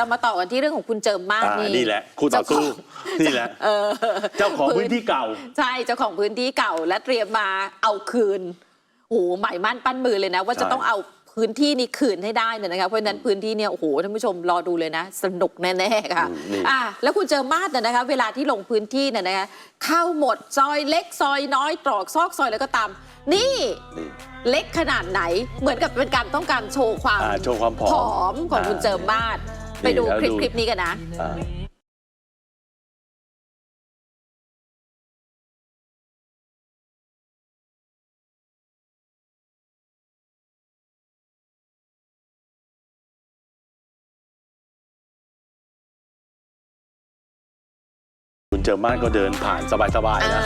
เรามาต่อกันที่เรื่องของคุณเจิมมากอ่านี่นี่แหละคู่ต่อสู้นี่แหละเออเจ้าของพื้นที่เก่า ใช่เจ้าของพื้นที่เก่าและเตรียมมาเอาคืนโอ้โหหมายมั่นปั้นมือเลยนะ ว่าจะใช่ต้องเอาพื้นที่นี้คืนให้ได้เนี่ยนะคะเพราะฉะนั้นพื้นที่เนี่ยโอ้โหท่านผู้ชมรอดูเลยนะ สนุกแน่ๆค่ะอืมนี่อะแล้วคุณเจอมาดเนี่ยนะคะ เวลาที่ลงพื้นที่เนี่ยนะคะเข้าหมดซอยเล็กซอยน้อยตรอกซอกซอยแล้วก็ตามนี่นี่เล็กขนาดไหนเหมือนกับเป็นการต้องการโชว์ความอ่าโชว์ความผอมผอมของคุณอ่าเจิมมาด ไปดูนี่แล้วคลิปดูคลิปนี้กันนะ อ่า จอมานก็เดินผ่านสบายๆนะ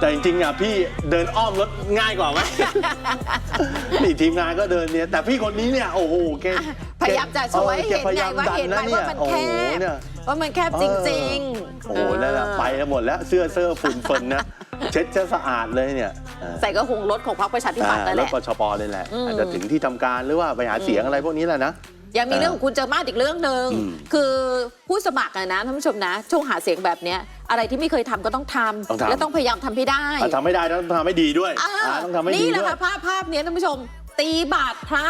แต่จริงๆอะพี่เดินอ้อมรถง่ายกว่าไหม นี่ทีมงานก็เดินเนี่ย แต่พี่คนนี้เนี่ยโอ้โหแกพยายามจะโชว์ให้ออแกเห็นพยไงยมว่าดัเห็นไหมะว่ามันโอ้แคโหบเนี่ยว่ามันแคบจริงๆ โอ้โหนั่นแหละไปแล้วหมดแล้วเสื้อเสื้อฝุ่นฝนนะเช็ดจะสะอาดเลยเนี่ยอ่าใส่กระหงรถของพรรคประชาธิปัตย์นั่นแหรละถปชปเลยแหละอืมอาจจะถึงที่ทำการหรือว่าไปหาเสียงอะไรพวกนี้แหละนะยังมีเรื่องของคุณเจอมาสอีกเรื่องหนึ่งอืมคือผู้สมัครอะนะท่านผู้ชมนะช่วงหาเสียงแบบเนี้ย อะไรที่ไม่เคยทำก็ต้องทำต้องทำและต้องพยายามทำให้ได้ อะทำไม่ได้ต้องทำให้ดีด้วยอ่าอ่าต้องทำให้ดีนี่แหละด้วย ค่ะภาพภาพเนี้ยท่านผู้ชม ตีบาทพระ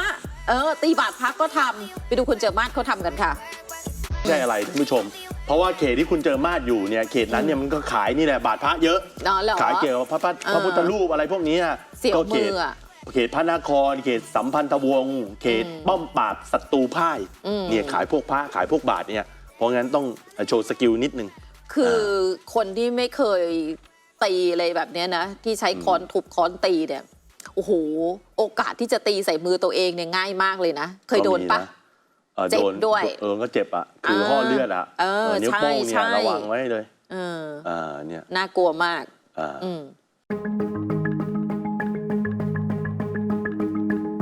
เออ ตีบาทพระก็ทำไปดูคุณเจอมาสเขาทำกันค่ะ ไม่ใช่อะไรท่านผู้ชม เพราะว่าเขตที่คุณเจอมาดอยู่เนี่ยเขตนั้นเนี่ยมันก็ขายนี่แหละบาทพระเยอะอ๋อเหรอขายเกี่ยวกับพระพัดเออพระพุทธรูปอะไรพวกนี้อะเสี่ยวก็เขมืตออะเขตพระนคร เขตสัมพันธวงศ์เขตอืมป้อมปราบศัตรูพ่ายอืม เนี่ยขายพวกพระขายพวกบาทเนี่ยเพราะงั้นต้องโชว์สกิลนิดนึง คือคนที่ไม่เคยตีอะไรแบบเนี้ยนะ ที่ใช้ค้อนทุบค้อนตีเนี่ยโอ้โห โอกาสที่จะตีใส่มือตัวเองเนี่ยง่ายมากเลยนะ เคยโดนปะก็มีเออเจ็บโดนด้วย เออก็เจ็บอะ คือห่อเลือดอะเออนิ้วโป้งใช่เนี่ยใช่ระวังไว้เลย เอออ่าเนี่ยน่ากลัวมาก อ่าอืม